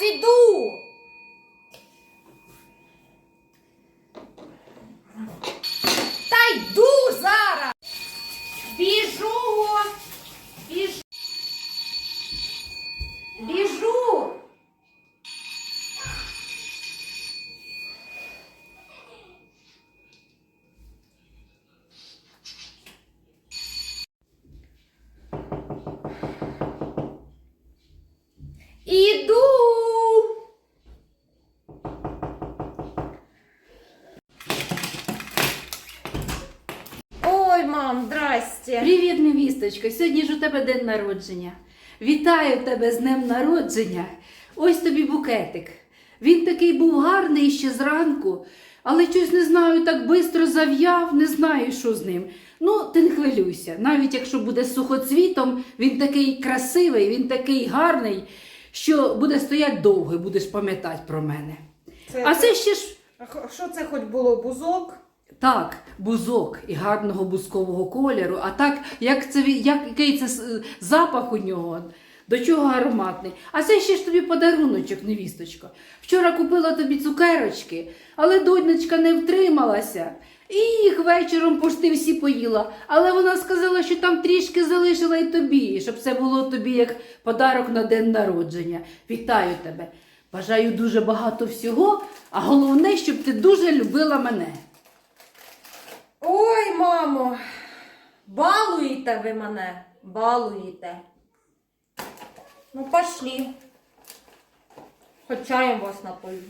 Zidu! Мам, здрасте. Привіт, невісточка! Сьогодні ж у тебе день народження. Вітаю тебе з днем народження. Ось тобі букетик. Він такий був гарний ще зранку, але щось не знаю, так швидко зав'яв, не знаю, що з ним. Ну, ти не хвилюйся. Навіть якщо буде з сухоцвітом, він такий красивий, він такий гарний, що буде стояти довго і будеш пам'ятати про мене. Це, А це ще ж А що це хоч було бузок? Так, бузок і гарного бузкового кольору. А так, як це як, який це запах у нього, до чого ароматний. А це ще ж тобі подаруночок, невісточка. Вчора купила тобі цукерочки, але донечка не втрималася. І їх вечором пошти всі поїла. Але вона сказала, що там трішки залишила і тобі, щоб це було тобі як подарок на день народження. Вітаю тебе. Бажаю дуже багато всього, а головне, щоб ти дуже любила мене. Мамо, балуєте ви мене, балуєте. Ну, пошли. Хоч чаєм вас напою.